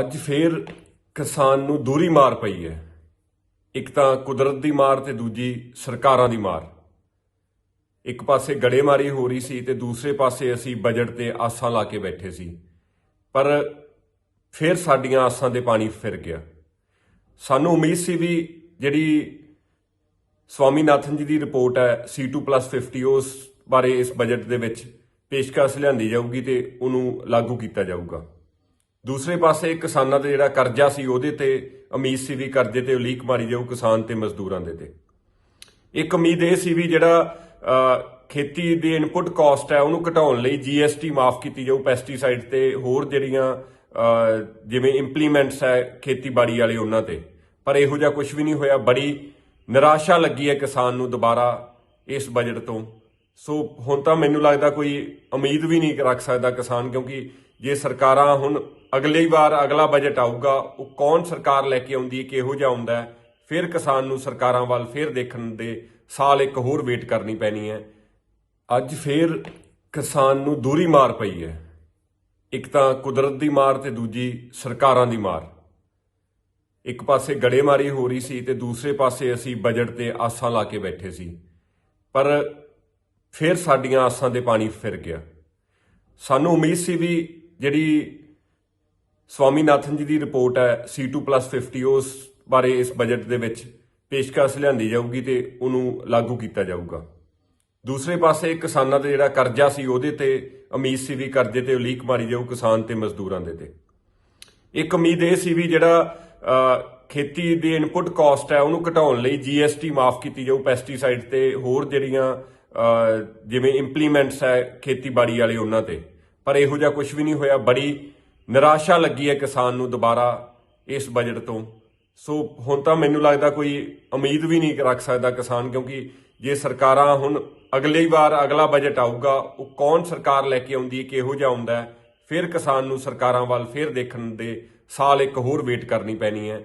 ਅੱਜ ਫੇਰ ਕਿਸਾਨ ਨੂੰ ਦੂਰੀ ਮਾਰ ਪਈ ਹੈ। ਇੱਕ ਤਾਂ ਕੁਦਰਤ ਦੀ ਮਾਰ ਤੇ ਦੂਜੀ ਸਰਕਾਰਾਂ ਦੀ ਮਾਰ। ਇੱਕ ਪਾਸੇ ਗੜੇਮਾਰੀ ਹੋ ਰਹੀ ਸੀ ਤੇ ਦੂਸਰੇ ਪਾਸੇ ਅਸੀਂ ਬਜਟ ਤੇ ਆਸਾਂ ਲਾ ਕੇ ਬੈਠੇ ਸੀ। ਪਰ ਫਿਰ ਸਾਡੀਆਂ ਆਸਾਂ ਦੇ ਪਾਣੀ ਫਿਰ ਗਿਆ। ਸਾਨੂੰ ਉਮੀਦ ਸੀ ਵੀ ਜਿਹੜੀ ਸਵਾਮੀਨਾਥਨ ਜੀ ਦੀ ਰਿਪੋਰਟ ਹੈ C2+50 ਉਸ ਬਾਰੇ ਇਸ ਬਜਟ ਦੇ ਵਿੱਚ ਪੇਸ਼ਕਸ਼ ਲਿਆਂਦੀ ਜਾਊਗੀ ਤੇ ਉਹਨੂੰ ਲਾਗੂ ਕੀਤਾ ਜਾਊਗਾ। ਦੂਸਰੇ ਪਾਸੇ ਕਿਸਾਨਾਂ 'ਤੇ ਜਿਹੜਾ ਕਰਜ਼ਾ ਸੀ ਉਹਦੇ ਤੇ ਉਮੀਦ ਸੀ ਵੀ ਕਰਜ਼ੇ ਤੇ ਉਲੀਕ ਮਾਰੀ ਜਾਊ ਕਿਸਾਨ ਤੇ ਮਜ਼ਦੂਰਾਂ ਦੇ ਤੇ। ਇੱਕ ਉਮੀਦ ਇਹ ਸੀ ਵੀ ਜਿਹੜਾ ਖੇਤੀ ਦੇ ਇਨਪੁਟ ਕਾਸਟ ਹੈ ਉਹਨੂੰ ਘਟਾਉਣ ਲਈ GST ਮਾਫ ਕੀਤੀ ਜਾਊ ਪੈਸਟੀਸਾਈਡ ਤੇ ਹੋਰ ਜਿਹੜੀਆਂ ਜਿਵੇਂ ਇੰਪਲੀਮੈਂਟਸ ਹੈ ਖੇਤੀਬਾੜੀ ਵਾਲੇ ਉਹਨਾਂ ਤੇ। ਪਰ ਇਹੋ ਜਿਹਾ ਕੁਝ ਵੀ ਨਹੀਂ ਹੋਇਆ, ਬੜੀ ਨਿਰਾਸ਼ਾ ਲੱਗੀ ਹੈ ਕਿਸਾਨ ਨੂੰ ਦੁਬਾਰਾ ਇਸ ਬਜਟ ਤੋਂ। ਸੋ ਹੁਣ ਤਾਂ ਮੈਨੂੰ ਲੱਗਦਾ ਕੋਈ ਉਮੀਦ ਵੀ ਨਹੀਂ ਰੱਖ ਸਕਦਾ ਕਿਸਾਨ ਕਿਉਂਕਿ ਜੇ ਸਰਕਾਰਾਂ ਹੁਣ ਅਗਲੀ ਵਾਰ ਅਗਲਾ ਬਜਟ ਆਊਗਾ, ਉਹ ਕੌਣ ਸਰਕਾਰ ਲੈ ਕੇ ਆਉਂਦੀ ਹੈ, ਕਿਹੋ ਜਿਹਾ ਆਉਂਦਾ ਫਿਰ ਕਿਸਾਨ ਨੂੰ ਸਰਕਾਰਾਂ ਵੱਲ ਫਿਰ ਦੇਖਣ ਦੇ ਸਾਲ ਇੱਕ ਹੋਰ ਵੇਟ ਕਰਨੀ ਪੈਣੀ ਹੈ। ਅੱਜ ਫਿਰ ਕਿਸਾਨ ਨੂੰ ਦੂਰੀ ਮਾਰ ਪਈ ਹੈ। ਇੱਕ ਤਾਂ ਕੁਦਰਤ ਦੀ ਮਾਰ ਤੇ ਦੂਜੀ ਸਰਕਾਰਾਂ ਦੀ ਮਾਰ। ਇੱਕ ਪਾਸੇ ਗੜੇਮਾਰੀ ਹੋ ਰਹੀ ਸੀ ਤੇ ਦੂਸਰੇ ਪਾਸੇ ਅਸੀਂ ਬਜਟ ਤੇ ਆਸਾਂ ਲਾ ਕੇ ਬੈਠੇ ਸੀ। ਪਰ ਫਿਰ ਸਾਡੀਆਂ ਆਸਾਂ ਦੇ ਪਾਣੀ ਫਿਰ ਗਿਆ। ਸਾਨੂੰ ਉਮੀਦ ਸੀ ਵੀ ਜਿਹੜੀ ਸਵਾਮੀਨਾਥਨ ਜੀ ਦੀ ਰਿਪੋਰਟ ਹੈ C2+50 ਉਸ ਬਾਰੇ ਇਸ ਬਜਟ ਦੇ ਵਿੱਚ ਪੇਸ਼ਕਸ਼ ਲਿਆਂਦੀ ਜਾਊਗੀ ਤੇ ਉਹਨੂੰ ਲਾਗੂ ਕੀਤਾ ਜਾਊਗਾ। ਦੂਸਰੇ ਪਾਸੇ ਕਿਸਾਨਾਂ 'ਤੇ ਜਿਹੜਾ ਕਰਜ਼ਾ ਸੀ, ਉਹਦੇ ਤੇ ਉਮੀਦ ਸੀ ਵੀ ਕਰਜ਼ੇ ਤੇ ਉਲੀਕ ਮਾਰੀ ਜਾਊ ਕਿਸਾਨ ਤੇ ਮਜ਼ਦੂਰਾਂ ਦੇ ਤੇ। ਇੱਕ ਉਮੀਦ ਇਹ ਸੀ ਵੀ ਜਿਹੜਾ ਖੇਤੀ ਦੇ ਇਨਪੁਟ ਕਾਸਟ ਹੈ, ਉਹਨੂੰ ਘਟਾਉਣ ਲਈ GST ਮਾਫ ਕੀਤੀ ਜਾਊ ਪੈਸਟੀਸਾਈਡ ਤੇ ਹੋਰ ਜਿਹੜੀਆਂ ਜਿਵੇਂ ਇੰਪਲੀਮੈਂਟਸ ਹੈ, ਖੇਤੀਬਾੜੀ ਵਾਲੇ ਉਹਨਾਂ ਤੇ। ਪਰ ਇਹੋ ਜਿਹਾ ਕੁਝ ਵੀ ਨਹੀਂ ਹੋਇਆ। ਬੜੀ ਨਿਰਾਸ਼ਾ ਲੱਗੀ ਹੈ ਕਿਸਾਨ ਨੂੰ ਦੁਬਾਰਾ ਇਸ ਬਜਟ ਤੋਂ। ਸੋ ਹੁਣ ਤਾਂ ਮੈਨੂੰ ਲੱਗਦਾ ਕੋਈ ਉਮੀਦ ਵੀ ਨਹੀਂ ਰੱਖ ਸਕਦਾ ਕਿਸਾਨ, ਕਿਉਂਕਿ ਜੇ ਸਰਕਾਰਾਂ ਹੁਣ ਅਗਲੀ ਵਾਰ ਅਗਲਾ ਬਜਟ ਆਊਗਾ, ਉਹ ਕੌਣ ਸਰਕਾਰ ਲੈ ਕੇ ਆਉਂਦੀ ਹੈ ਕਿਹੋ ਜਿਹਾ ਆਉਂਦਾ ਫਿਰ ਕਿਸਾਨ ਨੂੰ ਸਰਕਾਰਾਂ ਵੱਲ ਫਿਰ ਦੇਖਣ ਦੇ ਸਾਲ ਇੱਕ ਹੋਰ ਵੇਟ ਕਰਨੀ ਪੈਣੀ ਹੈ।